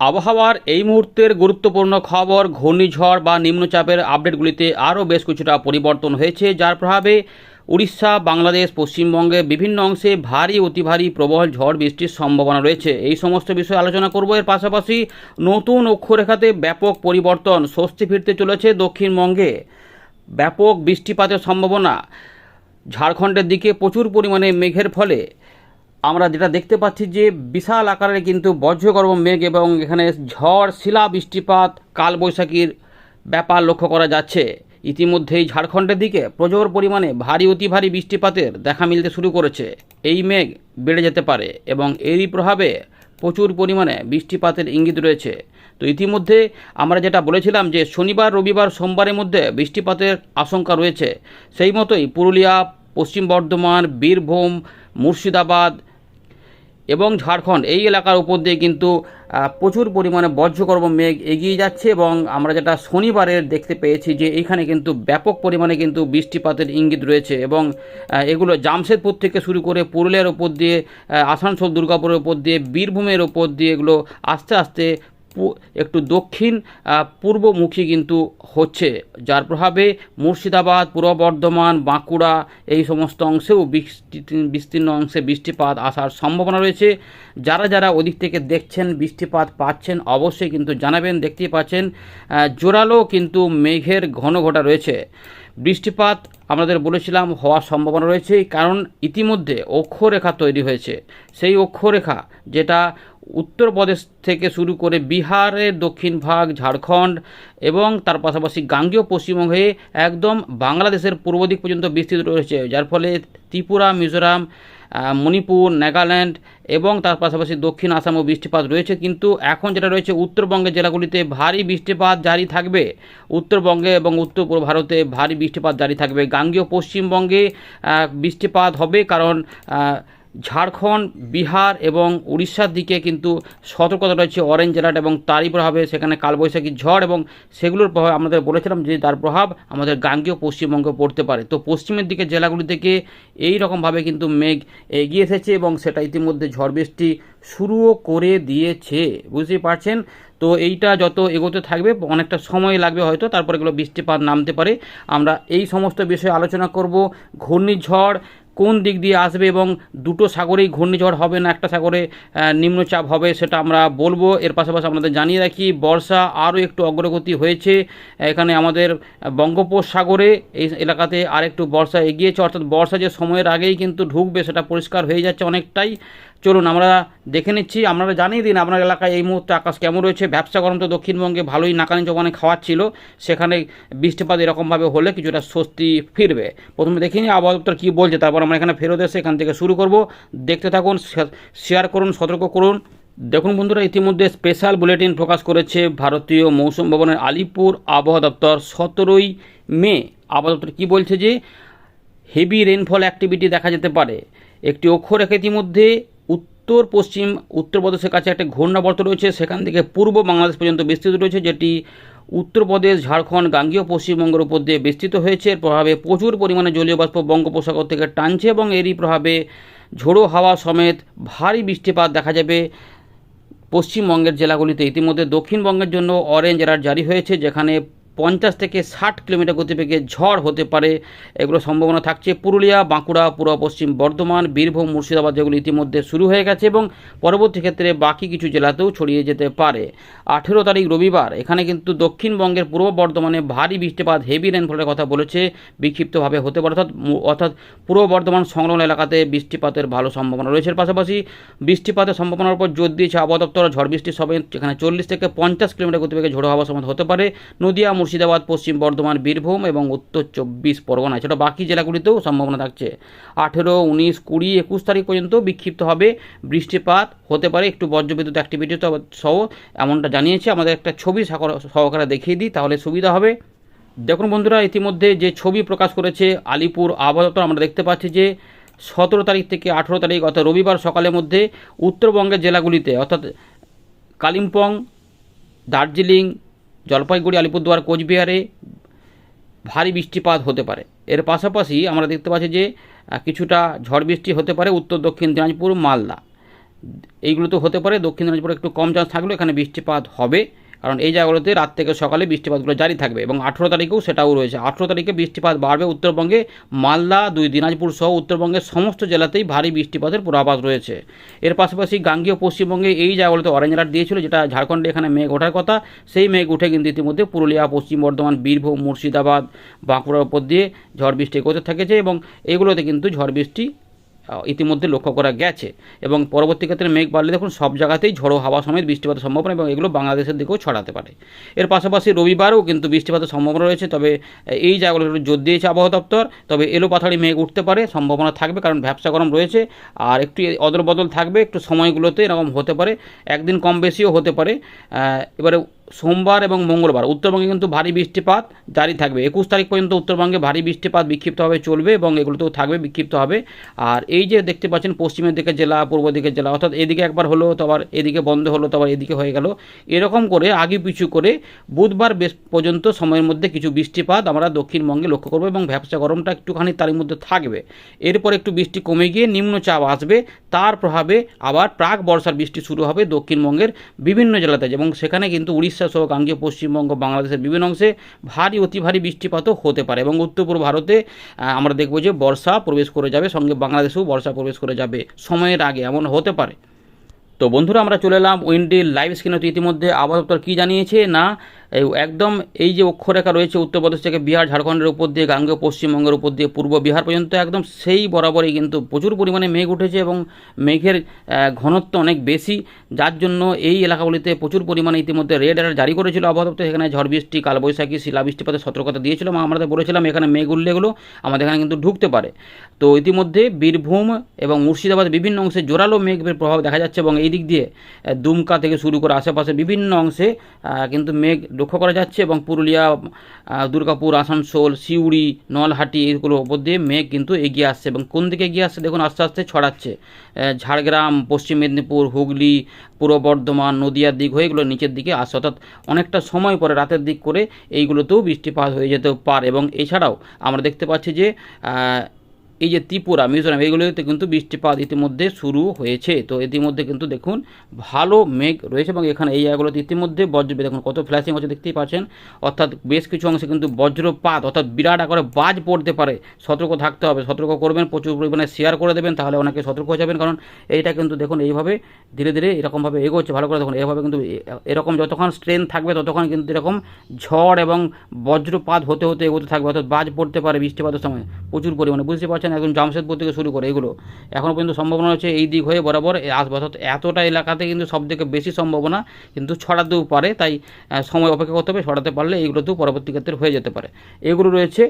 আবহাওয়ার এই মুহূর্তের গুরুত্বপূর্ণ খবর, ঘূর্ণিঝড় বা নিম্নচাপের আপডেটগুলিতে আরও বেশ কিছুটা পরিবর্তন হয়েছে, যার প্রভাবে উড়িষ্যা, বাংলাদেশ, পশ্চিমবঙ্গে বিভিন্ন অংশে ভারী, অতি ভারী প্রবল ঝড় বৃষ্টির সম্ভাবনা রয়েছে। এই সমস্ত বিষয়ে আলোচনা করব। এর পাশাপাশি নতুন অক্ষরেখাতে ব্যাপক পরিবর্তন, স্বস্তি ফিরতে চলেছে দক্ষিণবঙ্গে। ব্যাপক বৃষ্টিপাতের সম্ভাবনা। ঝাড়খণ্ডের দিকে প্রচুর পরিমাণে মেঘের ফলে আমরা যেটা দেখতে পাচ্ছি যে বিশাল আকারের কিন্তু বজ্রগর্ভ মেঘ এবং এখানে ঝড় শিলা বৃষ্টিপাত কালবৈশাখীর ব্যাপার লক্ষ্য করা যাচ্ছে। ইতিমধ্যেই ঝাড়খণ্ডের দিকে প্রচুর পরিমাণে ভারী, অতি ভারী বৃষ্টিপাতের দেখা মিলতে শুরু করেছে। এই মেঘ বেড়ে যেতে পারে এবং এরই প্রভাবে প্রচুর পরিমাণে বৃষ্টিপাতের ইঙ্গিত রয়েছে। তো ইতিমধ্যে আমরা যেটা বলেছিলাম যে শনিবার, রবিবার, সোমবারের মধ্যে বৃষ্টিপাতের আশঙ্কা রয়েছে। সেই মতোই পুরুলিয়া, পশ্চিম বর্ধমান, বীরভূম, মুর্শিদাবাদ এবং ঝাড়খণ্ড, এই এলাকার উপর দিয়ে কিন্তু প্রচুর পরিমাণে বজ্রকর্ম মেঘ এগিয়ে যাচ্ছে এবং আমরা যেটা শনিবারের দেখতে পেয়েছি যে এইখানে কিন্তু ব্যাপক পরিমাণে কিন্তু বৃষ্টিপাতের ইঙ্গিত রয়েছে এবং এগুলো জামশেদপুর থেকে শুরু করে পুরুলিয়ার উপর দিয়ে আসানসোল, দুর্গাপুরের উপর দিয়ে, বীরভূমের উপর দিয়ে এগুলো আস্তে আস্তে একটু দক্ষিণ পূর্বমুখী কিন্তু হচ্ছে। যার প্রভাবে মুর্শিদাবাদ, পূর্ব বর্ধমান, বাঁকুড়া এই সমস্ত অংশেও বিস্তীর্ণ অংশে বৃষ্টিপাত আসার সম্ভাবনা রয়েছে। যারা যারা ওদিক থেকে দেখছেন, বৃষ্টিপাত পাচ্ছেন, অবশ্যই কিন্তু জানাবেন। দেখতেই পাচ্ছেন জোরালো কিন্তু মেঘের ঘন ঘটা রয়েছে। বৃষ্টিপাত আমাদের বলেছিলাম হওয়ার সম্ভাবনা রয়েছে, কারণ ইতিমধ্যে অক্ষরেখা তৈরি হয়েছে। সেই অক্ষরেখা যেটা উত্তরপ্রদেশ থেকে শুরু করে বিহারের দক্ষিণ ভাগ, ঝাড়খণ্ড এবং তার পাশাপাশি গাঙ্গেয় পশ্চিমবঙ্গ হয়ে একদম বাংলাদেশের পূর্ব দিক পর্যন্ত বিস্তৃত রয়েছে, যার ফলে ত্রিপুরা, মিজোরাম মণিপুর, নাগাল্যান্ড এবং তার পাশাপাশি দক্ষিণ আসামও বৃষ্টিপাত রয়েছে। কিন্তু এখন যেটা রয়েছে, উত্তরবঙ্গের জেলাগুলিতে ভারী বৃষ্টিপাত জারি থাকবে। উত্তরবঙ্গে এবং উত্তর পূর্ব ভারতে ভারী বৃষ্টিপাত জারি থাকবে। গাঙ্গেয় পশ্চিমবঙ্গে বৃষ্টিপাত হবে কারণ ঝাড়খণ্ড, বিহার এবং উড়িষ্যার দিকে কিন্তু সতর্কতা রয়েছে অরেঞ্জ অ্যালার্ট এবং তারই প্রভাবে সেখানে কালবৈশাখী ঝড় এবং সেগুলোর প্রভাবে আমাদের বলেছিলাম যে তার প্রভাব আমাদের গাঙ্গেয় পশ্চিমবঙ্গে পড়তে পারে। তো পশ্চিমের দিকে জেলাগুলি থেকে এই রকমভাবে কিন্তু মেঘ এগিয়ে এসেছে এবং সেটা ইতিমধ্যে ঝড় বৃষ্টি শুরুও করে দিয়েছে। বুঝতেই পারছেন? তো এইটা যত এগোতে থাকবে, অনেকটা সময় লাগবে হয়তো, তারপরে এগুলো বৃষ্টিপাত নামতে পারে। আমরা এই সমস্ত বিষয়ে আলোচনা করব। ঘূর্ণিঝড় কোন দিক দিয়ে আসবে এবং দুটো সাগরেই ঘূর্ণিঝড় হবে না, একটা সাগরে নিম্নচাপ হবে সেটা আমরা বলব। এর পাশাপাশি আপনাদের জানিয়ে রাখি, বর্ষা আরও একটু অগ্রগতি হয়েছে। এখানে আমাদের বঙ্গোপসাগরে এই এলাকাতে আরেকটু বর্ষা এগিয়েছে। অর্থাৎ বর্ষা যে সময়ের আগেই কিন্তু ঢুকবে সেটা পরিষ্কার হয়ে যাচ্ছে অনেকটাই। চলুন, আমরা দেখে নিচ্ছি, আপনারা জানিয়ে দিন আপনার এলাকায় এই মুহূর্তে আকাশ কেমন রয়েছে। ব্যবসা গরম তো দক্ষিণবঙ্গে ভালোই, নাকানি চোখানে খাওয়াচ্ছিল সেখানে বৃষ্টিপাত এরকমভাবে হলে কিছুটা স্বস্তি ফিরবে। প্রথমে দেখে নিই, আবহাওয়া দপ্তর কী বলছে, তারপর আমরা এখানে ফেরত এসে এখান থেকে শুরু করব। দেখতে থাকুন, শেয়ার করুন, সতর্ক করুন। দেখুন বন্ধুরা, ইতিমধ্যে স্পেশাল বুলেটিন প্রকাশ করেছে ভারতীয় মৌসুম ভবনের আলিপুর আবহাওয়া দপ্তর সতেরোই মে। আবহাওয়া দপ্তর কী বলছে যে হেভি রেনফল অ্যাক্টিভিটি দেখা যেতে পারে। একটি অক্ষরেখা ইতিমধ্যে উত্তর, পশ্চিম উত্তরপ্রদেশের কাছে একটা ঘূর্ণাবর্ত রয়েছে। সেখান থেকে পূর্ব বাংলাদেশ পর্যন্ত বিস্তৃত রয়েছে, যেটি উত্তরপ্রদেশ ঝাড়খণ্ড, গাঙ্গীয় পশ্চিমবঙ্গের উপর দিয়ে বিস্তৃত হয়েছে। এর প্রভাবে প্রচুর পরিমাণে জলীয় বাষ্প বঙ্গোপসাগর থেকে টানছে এবং এরই প্রভাবে ঝোড়ো হাওয়া সমেত ভারী বৃষ্টিপাত দেখা যাবে পশ্চিমবঙ্গের জেলাগুলিতে। ইতিমধ্যে দক্ষিণবঙ্গের জন্য অরেঞ্জ অ্যালার্ট জারি হয়েছে, যেখানে পঞ্চাশ থেকে ষাট কিলোমিটার গতিবেগে ঝড় হতে পারে। এগুলো সম্ভাবনা থাকছে পুরুলিয়া, বাঁকুড়া, পূর্ব পশ্চিম বর্ধমান, বীরভূম, মুর্শিদাবাদ, যেগুলো ইতিমধ্যে শুরু হয়ে গেছে এবং পরবর্তী ক্ষেত্রে বাকি কিছু জেলাতেও ছড়িয়ে যেতে পারে। আঠেরো তারিখ রবিবার, এখানে কিন্তু দক্ষিণবঙ্গের পূর্ব বর্ধমানে ভারী বৃষ্টিপাত হেভি রেনফলের কথা বলেছে, বিক্ষিপ্তভাবে হতে পারে, অর্থাৎ অর্থাৎ পূর্ব বর্ধমান সংলগ্ন এলাকাতে বৃষ্টিপাতের ভালো সম্ভাবনা রয়েছে। পাশাপাশি বৃষ্টিপাতের সম্ভাবনার উপর জোর দিয়েছে আবহাওয়া দপ্তর ঝড় বৃষ্টির সমেত এখানে চল্লিশ থেকে পঞ্চাশ কিলোমিটার গতিবেগে ঝোড়ো হাওয়া সমেত হতে পারে। নদিয়া মুর্শিদাবাদ, পশ্চিম বর্ধমান, বীরভূম এবং উত্তর চব্বিশ পরগনা। এছাড়া বাকি জেলাগুলিতেও সম্ভাবনা থাকছে। আঠেরো, উনিশ, কুড়ি, একুশ তারিখ পর্যন্ত বিক্ষিপ্ত হবে বৃষ্টিপাত। হতে পারে একটু বজ্রবিদ্যুৎ অ্যাক্টিভিটি সহ এমনটা জানিয়েছে। আমাদের একটা ছবি সহকারে দেখিয়ে দিই, তাহলে সুবিধা হবে। দেখুন বন্ধুরা, ইতিমধ্যে যে ছবি প্রকাশ করেছে আলিপুর আবহাওয়া আমরা দেখতে পাচ্ছি যে সতেরো তারিখ থেকে আঠেরো তারিখ, অর্থাৎ রবিবার সকালের মধ্যে উত্তরবঙ্গের জেলাগুলিতে, অর্থাৎ কালিম্পং, দার্জিলিং জলপাইগুড়ি, আলিপুরদুয়ার, কোচবিহারে ভারী বৃষ্টিপাত হতে পারে। এর পাশাপাশি আমরা দেখতে পাচ্ছি যে কিছুটা ঝড় বৃষ্টি হতে পারে উত্তর দক্ষিণ দিনাজপুর, মালদা। এইগুলো তো হতে পারে, দক্ষিণ দিনাজপুরে একটু কম চান্স থাকলেও এখানে বৃষ্টিপাত হবে। কারণ এই জায়গাগুলোতে রাত থেকে সকালে বৃষ্টিপাতগুলো জারি থাকবে এবং আঠেরো তারিখেও সেটাও রয়েছে। আঠেরো তারিখে বৃষ্টিপাত বাড়বে উত্তরবঙ্গে। মালদা, দুই দিনাজপুর সহ উত্তরবঙ্গের সমস্ত জেলাতেই ভারী বৃষ্টিপাতের পূর্বাভাস রয়েছে। এর পাশাপাশি গাঙ্গীয় পশ্চিমবঙ্গে এই জায়গাগুলোতে অরেঞ্জ অ্যালার্ট দিয়েছিল, যেটা ঝাড়খণ্ডে এখানে মেঘ ওঠার কথা। সেই মেঘ উঠে কিন্তু ইতিমধ্যে পুরুলিয়া, পশ্চিম বর্ধমান, বীরভূম, মুর্শিদাবাদ, বাঁকুড়ার উপর দিয়ে ঝড় বৃষ্টি এগোতে থেকেছে এবং এগুলোতে কিন্তু ঝড় বৃষ্টি ইতিমধ্যে লক্ষ্য করা গেছে। এবং পরবর্তী ক্ষেত্রে মেঘ বাড়লে দেখুন সব জায়গাতেই ঝড়ো হাওয়া সমেত বৃষ্টিপাতের সম্ভাবনা এবং এগুলো বাংলাদেশের দিকেও ছড়াতে পারে। এর পাশাপাশি রবিবারও কিন্তু বৃষ্টিপাতের সম্ভাবনা রয়েছে, তবে এই জায়গাগুলো একটু জোর দিয়েছে আবহাওয়া দপ্তর। তবে এলো পাথাড়ি মেঘ উঠতে পারে, সম্ভাবনা থাকবে কারণ ভ্যাবসা গরম রয়েছে আর একটু অদল বদল থাকবে, একটু সময়গুলোতে এরকম হতে পারে। একদিন কম বেশিও হতে পারে। এবারে সোমবার এবং মঙ্গলবার। উত্তরবঙ্গে কিন্তু ভারী বৃষ্টিপাত জারি থাকবে। একুশ তারিখ পর্যন্ত উত্তরবঙ্গে ভারী বৃষ্টিপাত বিক্ষিপ্তভাবে চলবে এবং এগুলোতেও থাকবে, বিক্ষিপ্ত হবে। আর এই যে দেখতে পাচ্ছেন, পশ্চিমের দিকে জেলা, পূর্ব দিকের জেলা, অর্থাৎ এদিকে একবার হলো, তো আবার এদিকে বন্ধ হলো, তো আবার এদিকে হয়ে গেল। এরকম করে আগে পিছু করে বুধবার বেশ পর্যন্ত সময়ের মধ্যে কিছু বৃষ্টিপাত আমরা দক্ষিণবঙ্গে লক্ষ্য করব এবং ভ্যাবসা গরমটা একটুখানি তার মধ্যে থাকবে। এরপর একটু বৃষ্টি কমে গিয়ে নিম্নচাপ আসবে। তার প্রভাবে আবার প্রাক বর্ষার বৃষ্টি শুরু হবে দক্ষিণবঙ্গের বিভিন্ন জেলাতে এবং সেখানে কিন্তু উড়িষ্যা সহ গাঙ্গীয় পশ্চিমবঙ্গ, বাংলাদেশের বিভিন্ন অংশে ভারী, অতি ভারী বৃষ্টিপাতও হতে পারে এবং উত্তর পূর্ব ভারতে আমরা দেখব যে বর্ষা প্রবেশ করে যাবে, সঙ্গে বাংলাদেশেও বর্ষা প্রবেশ করে যাবে। সময়ের আগে এমন হতে পারে। তো বন্ধুরা, আমরা চলে এলাম উইন্ডির লাইভ স্ক্রিনে। তো ইতিমধ্যে আবহাওয়া দপ্তর কী জানিয়েছে না একদম এই যে অক্ষরেখা রয়েছে উত্তরপ্রদেশ থেকে বিহার, ঝাড়খণ্ডের উপর দিয়ে, গাঙ্গেয় পশ্চিমবঙ্গের উপর দিয়ে, পূর্ব বিহার পর্যন্ত একদম সেই বরাবরই কিন্তু প্রচুর পরিমাণে মেঘ উঠেছে এবং মেঘের ঘনত্ব অনেক বেশি। যার জন্য এই এলাকাগুলিতে প্রচুর পরিমাণে ইতিমধ্যে রেড অ্যালার্ট জারি করেছিল আবহাওয়া সেখানে ঝড় বৃষ্টি, কালবৈশাখী শিলা বৃষ্টিপাতের সতর্কতা দিয়েছিল। আমরা বলেছিলাম এখানে মেঘ উঠলেগুলো আমাদের এখানে কিন্তু ঢুকতে পারে। তো ইতিমধ্যে বীরভূম এবং মুর্শিদাবাদ বিভিন্ন অংশে জোরালো মেঘের প্রভাব দেখা যাচ্ছে এবং এই দিক দিয়ে দুমকা থেকে শুরু করে আশেপাশে বিভিন্ন অংশে কিন্তু মেঘ লক্ষ্য করা যাচ্ছে এবং পুরুলিয়া দুর্গাপুর, আসানসোল, সিউড়ি, নলহাটি এগুলো ওপর দিয়ে মেঘ কিন্তু এগিয়ে আসছে এবং কোন দিকে এগিয়ে আসছে দেখুন আস্তে আস্তে ছড়াচ্ছে। ঝাড়গ্রাম, পশ্চিম মেদিনীপুর, হুগলি, পূর্ব বর্ধমান, নদিয়ার দিক হয়ে এগুলো নিচের দিকে আসছে অর্থাৎ অনেকটা সময় পরে রাতের দিক করে এইগুলোতেও বৃষ্টিপাত হয়ে যেতে পারে এবং এছাড়াও আমরা দেখতে পাচ্ছি যে এই যে ত্রিপুরা, মিজোরাম, এইগুলোতে কিন্তু বৃষ্টিপাত ইতিমধ্যে শুরু হয়েছে। তো ইতিমধ্যে কিন্তু দেখুন, ভালো মেঘ রয়েছে এবং এখানে এই জায়গাগুলোতে ইতিমধ্যে বজ্র দেখুন কত ফ্ল্যাশিং হচ্ছে, দেখতেই পাচ্ছেন। অর্থাৎ বেশ কিছু অংশে কিন্তু বজ্রপাত, অর্থাৎ বিরাট আকারে বাজ পড়তে পারে। সতর্ক থাকতে হবে, সতর্ক করবেন, প্রচুর পরিমাণে শেয়ার করে দেবেন, তাহলে অনেকে সতর্ক হয়ে যাবেন। কারণ এইটা কিন্তু দেখুন, এইভাবে ধীরে ধীরে এরকমভাবে এগোচ্ছে, ভালো করে দেখুন, এইভাবে কিন্তু এরকম যতক্ষণ স্ট্রেন থাকবে, ততক্ষণ কিন্তু এরকম ঝড় এবং বজ্রপাত হতে হতে এগোতে থাকবে, অর্থাৎ বাজ পড়তে পারে বৃষ্টিপাতের সময় প্রচুর পরিমাণে। বুঝতে পারছেন? একদম জামশেদপুর থেকে শুরু করে এগুলো। এখনও পর্যন্ত সম্ভাবনা হচ্ছে এই দিক হয়ে বরাবর অর্থাৎ এতটা এলাকাতে কিন্তু সব থেকে বেশি সম্ভাবনা কিন্তু ছড়াতেও পারে, তাই সময় অপেক্ষা করতে হবে, ছড়াতে পারলে এইগুলোতেও পরবর্তী ক্ষেত্রে হয়ে যেতে পারে। এগুলো রয়েছে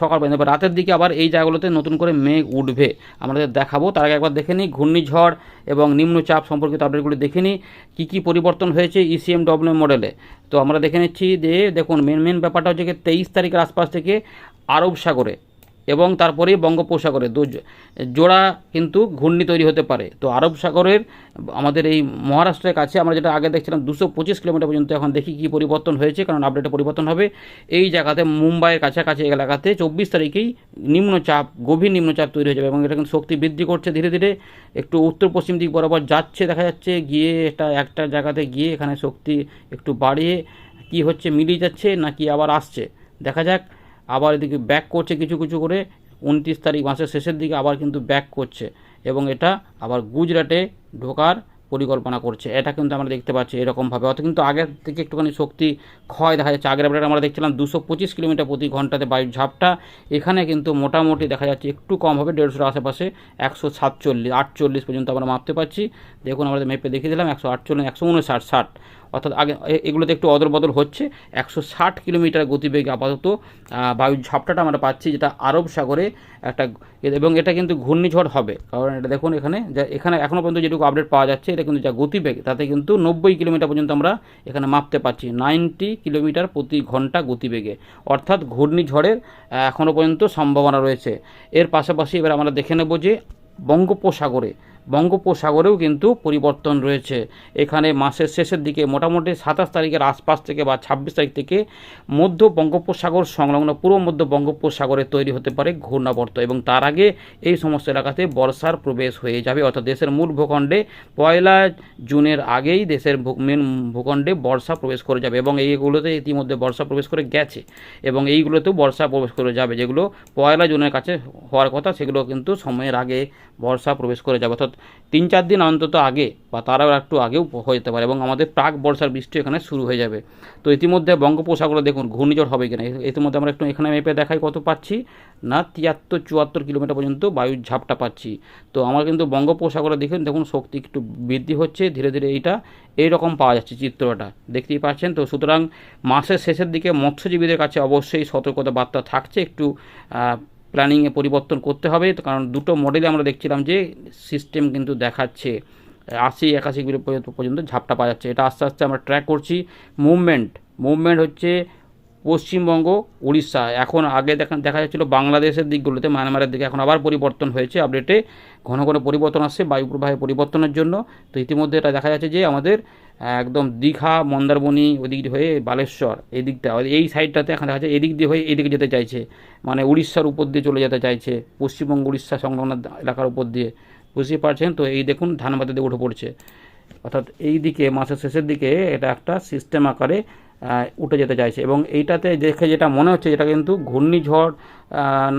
সকাল পর্যন্ত। রাতের দিকে আবার এই জায়গাগুলোতে নতুন করে মেঘ উঠবে। আমাদের দেখাবো, তার আগে একবার দেখে নিই, ঘূর্ণিঝড় এবং নিম্নচাপ সম্পর্কিত আপডেটগুলি দেখে নিই, কী কী পরিবর্তন হয়েছে ইসিএম ডব্লিউ মডেলে তো আমরা দেখে নিচ্ছি যে, দেখুন মেন মেন ব্যাপারটা হচ্ছে তেইশ তারিখের আশপাশ থেকে আরব সাগরে এবং তারপরে বঙ্গোপসাগরে। দু জোড়া কিন্তু ঘূর্ণি তৈরি হতে পারে। তো আরব সাগরের, আমাদের এই মহারাষ্ট্রের কাছে আমরা যেটা আগে দেখছিলাম, দুশো পঁচিশ কিলোমিটার পর্যন্ত এখন দেখি কী পরিবর্তন হয়েছে, কারণ আপডেটে পরিবর্তন হবে। এই জায়গাতে মুম্বাইয়ের কাছাকাছি এলাকাতে চব্বিশ তারিখেই নিম্নচাপ, গভীর নিম্নচাপ তৈরি হয়ে যাবে এবং এটা কিন্তু শক্তি বৃদ্ধি করছে ধীরে ধীরে। একটু উত্তর পশ্চিম দিক বরাবর যাচ্ছে দেখা যাচ্ছে, গিয়ে এটা একটা জায়গাতে গিয়ে এখানে শক্তি একটু বাড়িয়ে কি হচ্ছে, মিলিয়ে যাচ্ছে নাকি আবার আসছে। দেখা যাক আবার এদিকে ব্যাক করছে কিছু কিছু করে, উনত্রিশ তারিখ মাসের শেষের দিকে আবার কিন্তু ব্যাক করছে। এবং এটা আবার গুজরাটে ঢোকার পরিকল্পনা করছে। এটা কিন্তু আমরা দেখতে পাচ্ছি এরকমভাবে। অত কিন্তু আগের থেকে একটুখানি শক্তি ক্ষয় দেখা যাচ্ছে। আগের আপডেট আমরা দেখছিলাম দুশো পঁচিশ কিলোমিটার প্রতি ঘন্টাতে বায়ুর ঝাপটা। এখানে কিন্তু মোটামুটি দেখা যাচ্ছে একটু কম হবে, দেড়শোর আশেপাশে একশো সাতচল্লিশ, আটচল্লিশ পর্যন্ত আমরা মাপতে পারছি। দেখুন আমাদের মেপে দেখিয়ে দিলাম, একশো আটচল্লিশ, একশো উনষাট, ষাট। অর্থাৎ আগে এগুলোতে একটু অদল বদল হচ্ছে। একশো ষাট কিলোমিটার গতিবেগে আপাতত বায়ুর ঝাপটাটা আমরা পাচ্ছি, যেটা আরব সাগরে একটা এবং এটা কিন্তু ঘূর্ণিঝড় হবে। কারণ এটা দেখুন এখানে, যা এখানে এখনও পর্যন্ত যেটুকু আপডেট পাওয়া যাচ্ছে, এটা কিন্তু যা গতিবেগ, তাতে কিন্তু নব্বই কিলোমিটার পর্যন্ত আমরা এখানে মাপতে পারছি। নাইনটি কিলোমিটার প্রতি ঘণ্টা গতিবেগে। অর্থাৎ ঘূর্ণিঝড়ের এখনও পর্যন্ত সম্ভাবনা রয়েছে। এর পাশাপাশি এবার আমরা দেখে নেব যে বঙ্গোপসাগরে বঙ্গোপসাগরেও কিন্তু পরিবর্তন রয়েছে। এখানে মাসের শেষের দিকে মোটামুটি সাতাশ তারিখের আশপাশ থেকে বা ছাব্বিশ তারিখ থেকে মধ্য বঙ্গোপসাগর সংলগ্ন পূর্ব মধ্য বঙ্গোপসাগরে তৈরি হতে পারে ঘূর্ণাবর্ত এবং তার আগে এই সমস্ত এলাকাতে বর্ষার প্রবেশ হয়ে যাবে। অর্থাৎ দেশের মূল ভূখণ্ডে পয়লা জুনের আগেই দেশের মেন ভূখণ্ডে বর্ষা প্রবেশ করে যাবে এবং এইগুলোতে ইতিমধ্যে বর্ষা প্রবেশ করে গেছে এবং এইগুলোতেও বর্ষা প্রবেশ করে যাবে। যেগুলো পয়লা জুনের কাছে হওয়ার কথা, সেগুলো কিন্তু সময়ের আগে বর্ষা প্রবেশ করে যাবে। অর্থাৎ তিন চার দিন অন্তত আগে বা তারাও একটু আগেও যেতে পারে এবং আমাদের প্রাক বর্ষার বৃষ্টি এখানে শুরু হয়ে যাবে। তো ইতিমধ্যে বঙ্গোপসাগরে দেখুন, ঘূর্ণিঝড় হবে কিনা? ইতিমধ্যে আমরা একটু এখানে মেপে দেখাই কত পাচ্ছি। না তিয়াত্তর চুয়াত্তর কিলোমিটার পর্যন্ত বায়ুর ঝাপটা পাচ্ছি। তো আমার কিন্তু বঙ্গোপসাগরে দেখুন দেখুন শক্তি একটু বৃদ্ধি হচ্ছে, ধীরে ধীরে এইটা এইরকম পাওয়া যাচ্ছে চিত্রটা। দেখতেই পাচ্ছেন? তো সুতরাং মাসের শেষের দিকে মৎস্যজীবীদের কাছে অবশ্যই সতর্কতা বার্তা থাকছে। একটু প্ল্যানিংয়ে পরিবর্তন করতে হবে। কারণ দুটো মডেলে আমরা দেখছিলাম যে সিস্টেম কিন্তু দেখাচ্ছে। আশি, একাশি কিলো পর্যন্ত- ঝাপটা পাওয়া যাচ্ছে। এটা আস্তে আস্তে আমরা ট্র্যাক করছি। মুভমেন্ট মুভমেন্ট হচ্ছে পশ্চিমবঙ্গ উড়িষ্যা এখন আগে দেখা দেখা যাচ্ছিল বাংলাদেশের দিকগুলোতে মায়ানমারের দিকে। এখন আবার পরিবর্তন হয়েছে আপডেটে ঘন ঘন পরিবর্তন আসছে বায়ু প্রবাহে পরিবর্তনের জন্য। তো ইতিমধ্যে এটা দেখা যাচ্ছে যে আমাদের একদম দীঘা, মন্দারমণি ওদিক দিয়ে হয়ে বালেশ্বর এই দিকটা এই সাইডটাতে এখন দেখা যাচ্ছে এদিক দিয়ে হয়ে এদিকে যেতে চাইছে। মানে উড়িষ্যার উপর দিয়ে চলে যেতে চাইছে। পশ্চিমবঙ্গ, উড়িষ্যা সংলগ্ন এলাকার উপর দিয়ে। বুঝতে পারছেন তো? এই দেখুন, ধানবাদে উঠে পড়ছে। অর্থাৎ এই দিকে মাসের শেষের দিকে এটা একটা সিস্টেম আকারে উঠে যেতে চাইছে। এবং এইটাতে দেখে যেটা মনে হচ্ছে, যেটা কিন্তু ঘূর্ণিঝড়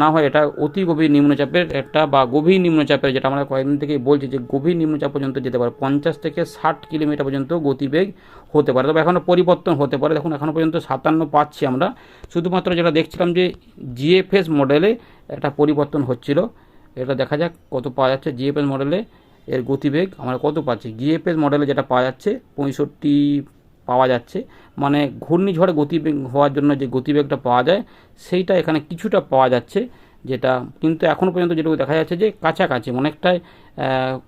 না হয় এটা অতি গভীর নিম্নচাপের একটা বা গভীর নিম্নচাপের, যেটা আমরা কয়েকদিন থেকেই বলছি যে গভীর নিম্নচাপ পর্যন্ত যেতে পারে। পঞ্চাশ থেকে ষাট কিলোমিটার পর্যন্ত গতিবেগ হতে পারে। তবে এখনও পরিবর্তন হতে পারে। দেখুন, এখনও পর্যন্ত সাতান্ন পাচ্ছি আমরা। শুধুমাত্র যেটা দেখছিলাম যে জিএফএস মডেলে একটা পরিবর্তন হচ্ছিল। এটা দেখা যাক কত পাওয়া যাচ্ছে জিএফএস মডেলে এর গতিবেগ। আমরা কত পাচ্ছি? জিএফএস মডেলে যেটা পাওয়া যাচ্ছে পঁয়ষট্টি পাওয়া যাচ্ছে। মানে ঘূর্ণিঝড়ে গতিবেগ হওয়ার জন্য যে গতিবেগটা পাওয়া যায়, সেইটা এখানে কিছুটা পাওয়া যাচ্ছে, যেটা কিন্তু এখনও পর্যন্ত যেটুকু দেখা যাচ্ছে যে কাছাকাছি, অনেকটাই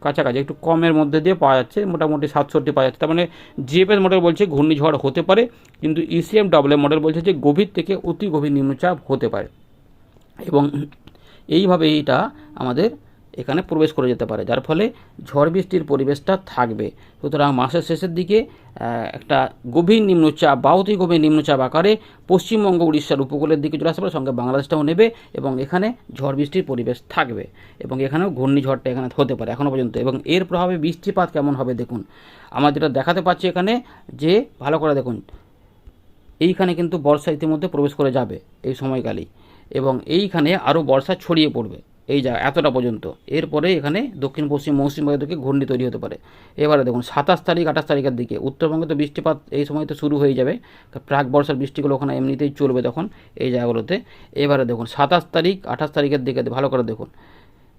কাছাকাছি, একটু কমের মধ্যে দিয়ে পাওয়া যাচ্ছে, মোটামুটি সাতষট্টি পাওয়া যাচ্ছে। তার মানে জিএফএস মডেল বলছে ঘূর্ণিঝড় হতে পারে, কিন্তু ইসিএম ডাবল মডেল বলছে যে গভীর থেকে অতি গভীর নিম্নচাপ হতে পারে। এবং এইভাবে এইটা আমাদের এখানে প্রবেশ করে যেতে পারে, যার ফলে ঝড় বৃষ্টির পরিবেশটা থাকবে। সুতরাং মাসের শেষের দিকে একটা গভীর নিম্নচাপ বা অতি গভীর নিম্নচাপ আকারে পশ্চিমবঙ্গ, উড়িষ্যার উপকূলের দিকে চলে আসবে, সঙ্গে বাংলাদেশটাও নেবে এবং এখানে ঝড় বৃষ্টির পরিবেশ থাকবে এবং এখানেও ঘূর্ণিঝড়টা এখানে হতে পারে এখনও পর্যন্ত। এবং এর প্রভাবে বৃষ্টিপাত কেমন হবে দেখুন, আমরা যেটা দেখাতে পাচ্ছি এখানে যে, ভালো করে দেখুন, এইখানে কিন্তু বর্ষা ইতিমধ্যে প্রবেশ করে যাবে এই সময়কালেই এবং এইখানে আরও বর্ষা ছড়িয়ে পড়বে। এই যা এতটা পর্যন্ত। এরপরে এখানে দক্ষিণ, পশ্চিম, মৌসুমী বায়ু থেকে ঘূর্ণি তৈরি হতে পারে। এবারে দেখুন, সাতাশ তারিখ, আঠাশ তারিখের দিকে। উত্তরবঙ্গে তো বৃষ্টিপাত এই সময় তো শুরু হয়ে যাবে। প্রাক বর্ষার বৃষ্টিগুলো ওখানে এমনিতেই চলবে তখন এই জায়গাগুলোতে। এবারে দেখুন, সাতাশ তারিখ, আঠাশ তারিখের দিকে ভালো করে দেখুন।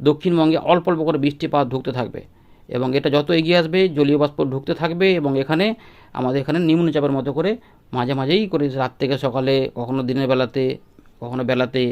দক্ষিণবঙ্গে অল্প অল্প করে বৃষ্টিপাত ঢুকতে থাকবে এবং এটা যত এগিয়ে আসবে, জলীয় বাষ্প ঢুকতে থাকবে এবং এখানে আমাদের এখানে নিম্নচাপের মতো করে মাঝে মাঝেই করে রাত থেকে সকালে, কখনো দিনের বেলাতে, কখনো বেলাতে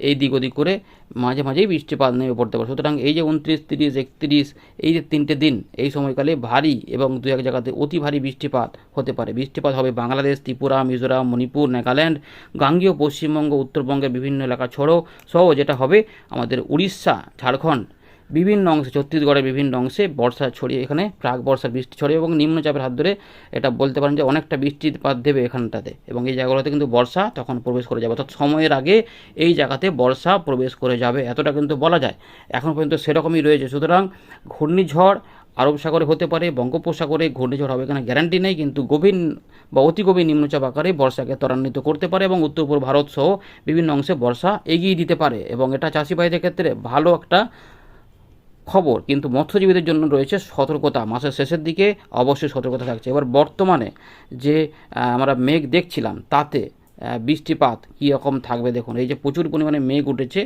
এই দিক ওদিক করে মাঝে মাঝেই বৃষ্টিপাত নেমে পড়তে পারে। সুতরাং এই যে উনত্রিশ, তিরিশ, একত্রিশ, এই যে তিনটে দিন, এই সময়কালে ভারী এবং দু এক জায়গাতে অতি ভারী বৃষ্টিপাত হতে পারে। বৃষ্টিপাত হবে বাংলাদেশ, ত্রিপুরা, মিজোরাম, মণিপুর, নাগাল্যান্ড, গাঙ্গীয় পশ্চিমবঙ্গ, উত্তরবঙ্গের বিভিন্ন এলাকা, ছড়ো সহ যেটা হবে আমাদের উড়িষ্যা, ঝাড়খণ্ড বিভিন্ন অংশে, ছত্তিশগড়ের বিভিন্ন অংশে বর্ষা ছড়িয়ে, এখানে প্রাক বর্ষার বৃষ্টি ছড়িয়ে এবং নিম্নচাপের হাত ধরে এটা বলতে পারেন যে অনেকটা বৃষ্টিপাত দেবে এখানটাতে এবং এই জায়গাগুলোতে কিন্তু বর্ষা তখন প্রবেশ করে যাবে। অর্থাৎ সময়ের আগে এই জায়গাতে বর্ষা প্রবেশ করে যাবে, এতটা কিন্তু বলা যায়। এখন পর্যন্ত সেরকমই রয়েছে। সুতরাং ঘূর্ণিঝড় আরব সাগরে হতে পারে, বঙ্গোপসাগরে ঘূর্ণিঝড় হবে এখানে গ্যারান্টি নেই, কিন্তু গভীর বা অতি গভীর নিম্নচাপ আকারে বর্ষাকে ত্বরান্বিত করতে পারে এবং উত্তর পূর্ব ভারত সহ বিভিন্ন অংশে বর্ষা এগিয়ে দিতে পারে এবং এটা চাষি ভাইদের ক্ষেত্রে ভালো একটা খবর, কিন্তু মৎস্যজীবীদের জন্য রয়েছে সতর্কতা। মাসের শেষের দিকে অবশ্যই সতর্কতা থাকছে। এবার বর্তমানে যে আমরা মেঘ দেখছিলাম, তাতে বৃষ্টিপাত কী রকম থাকবে দেখুন। এই যে প্রচুর পরিমাণে মেঘ উঠেছে,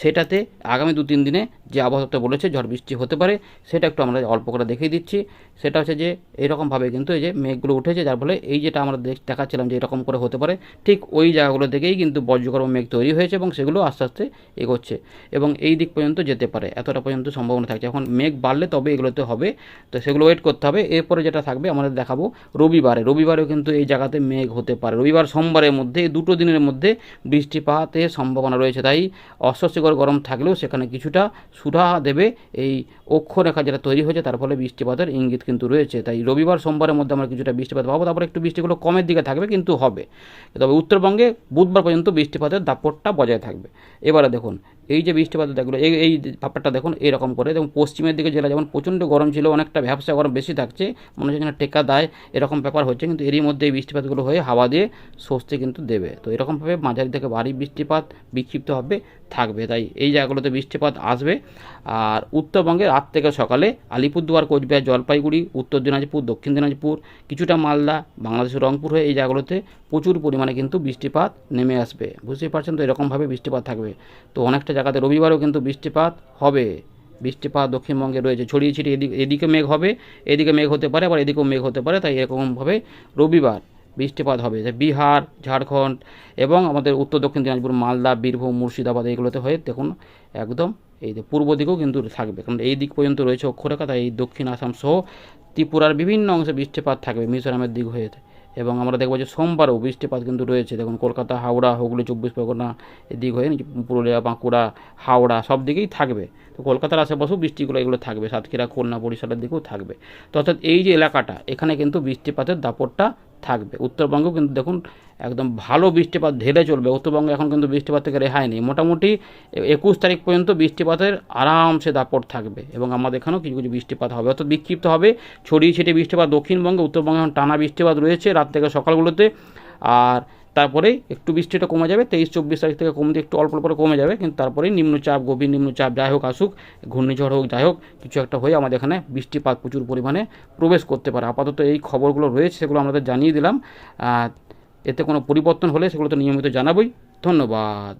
সেটাতে আগামী দু তিন দিনে যে আবহাওয়া বলেছে ঝড় বৃষ্টি হতে পারে, সেটা একটু আমরা অল্প করে দেখিয়ে দিচ্ছি। সেটা হচ্ছে যে এইরকমভাবে কিন্তু এই যে মেঘগুলো উঠেছে, যার ফলে এই যেটা আমরা দেখ- দেখাচ্ছিলাম যে এরকম করে হতে পারে, ঠিক ওই জায়গাগুলো থেকেই কিন্তু বজ্রগর্ভ মেঘ তৈরি হয়েছে এবং সেগুলো আস্তে আস্তে এগোচ্ছে এবং এই দিক পর্যন্ত যেতে পারে। এতটা পর্যন্ত সম্ভাবনা থাকছে। এখন মেঘ বাড়লে তবে এগুলোতে হবে, তো সেগুলো ওয়েট করতে হবে। এরপরে যেটা থাকবে, আমাদের দেখাবো রবিবারে। রবিবারেও কিন্তু এই জায়গাতে মেঘ হতে পারে। রবিবার সোমবারের মধ্যে, এই দুটো দিনের মধ্যে বৃষ্টিপাতের সম্ভাবনা রয়েছে। তাই অস্বস্তিকর গরম থাকলেও সেখানে কিছুটা সুরাহা দেবে এই অক্ষরেখা যেটা তৈরি হয়েছে, তার ফলে বৃষ্টিপাতের ইঙ্গিত কিন্তু রয়েছে। তাই রবিবার সোমবারের মধ্যে আমরা কিছুটা বৃষ্টিপাত পাবো। তারপর একটু বৃষ্টিগুলো কমের দিকে থাকবে, কিন্তু হবে। তবে উত্তরবঙ্গে বুধবার পর্যন্ত বৃষ্টিপাতের দাপটটা বজায় থাকবে। এবারে দেখুন এই যে বৃষ্টিপাত দেখল এই এই ব্যাপারটা দেখুন, এরকম করে। দেখুন, পশ্চিমের দিকে জেলা যেমন প্রচণ্ড গরম ছিল, অনেকটা ব্যবসা গরম বেশি থাকছে, মনে হচ্ছে টেকা দেয় এরকম ব্যাপার হচ্ছে, কিন্তু এরই মধ্যে এই বৃষ্টিপাতগুলো হয়ে হাওয়া দিয়ে স্বস্তি কিন্তু দেবে। তো এরকমভাবে মাঝারি থেকে ভারী বৃষ্টিপাত বিক্ষিপ্তভাবে থাকবে। তাই এই জায়গাগুলোতে বৃষ্টিপাত আসবে। আর উত্তরবঙ্গে রাত থেকে সকালে আলিপুরদুয়ার, কোচবিহার, জলপাইগুড়ি, উত্তর দিনাজপুর, দক্ষিণ দিনাজপুর, কিছুটা মালদা বাংলাদেশের রংপুর হয়ে এই জায়গাগুলোতে প্রচুর পরিমাণে কিন্তু বৃষ্টিপাত নেমে আসবে। বুঝতেই পারছেন তো, এরকমভাবে বৃষ্টিপাত থাকবে। তো অনেকটা জায়গাতে রবিবারও কিন্তু বৃষ্টিপাত হবে। বৃষ্টিপাত দক্ষিণবঙ্গে রয়েছে, ছড়িয়ে ছিটিয়ে এদিকে এদিকে মেঘ হবে, এদিকে মেঘ হতে পারে, আবার এদিকেও মেঘ হতে পারে, তাই এরকমভাবে রবিবার বৃষ্টিপাত হবে। বিহার, ঝাড়খণ্ড এবং আমাদের উত্তর দক্ষিণ দিনাজপুর, মালদা, বীরভূম, মুর্শিদাবাদ এইগুলোতে হয়ে দেখুন একদম এই যে পূর্ব দিকেও কিন্তু থাকবে। কারণ এই দিক পর্যন্ত রয়েছে অক্ষরেখা, তাই এই দক্ষিণ আসাম সহ ত্রিপুরার বিভিন্ন অংশে বৃষ্টিপাত থাকবে, মিজোরামের দিক হয়ে এবং আমরা দেখব যে সোমবারও বৃষ্টিপাত কিন্তু রয়েছে। দেখুন, কলকাতা, হাওড়া, হুগলি, চব্বিশ পরগনা এদিক হয়ে পুরুলিয়া, বাঁকুড়া, হাওড়া সব দিকেই থাকবে। তো কলকাতার আশেপাশেও বৃষ্টিগুলো এগুলো থাকবে। সাতক্ষীরা, খুলনা, বরিশালের দিকেও থাকবে। তো অর্থাৎ এই যে এলাকাটা, এখানে কিন্তু বৃষ্টিপাতের দাপটটা থাকবে। উত্তরবঙ্গেও কিন্তু দেখুন, একদম ভালো বৃষ্টিপাত ঢেলে চলবে। উত্তরবঙ্গে এখন কিন্তু বৃষ্টিপাত থেকে রেহাই নেই। মোটামুটি একুশ তারিখ পর্যন্ত বৃষ্টিপাতের আরামসে দাপট থাকবে এবং আমাদের এখানেও কিছু কিছু বৃষ্টিপাত হবে। অর্থাৎ বিক্ষিপ্ত হবে ছড়িয়ে ছিটিয়ে বৃষ্টিপাত। দক্ষিণবঙ্গে উত্তরবঙ্গে এখন টানা বৃষ্টিপাত রয়েছে রাত থেকে সকালগুলোতে। আর তারপরে একটু বৃষ্টিটা কমে যাবে, তেইশ, চব্বিশ তারিখ থেকে কমতে একটু অল্প অল্প করে কমে যাবে, কিন্তু তারপরেই নিম্নচাপ, গভীর নিম্নচাপ যাই হোক আসুক, ঘূর্ণিঝড় হোক যাই হোক, কিছু একটা হয়ে আমাদের এখানে বৃষ্টিপাত প্রচুর পরিমাণে প্রবেশ করতে পারে। আপাতত এই খবরগুলো রয়েছে, সেগুলো আমাদের জানিয়ে দিলাম। এতে কোনো পরিবর্তন হলে সেগুলো তো নিয়মিত জানাবই। ধন্যবাদ।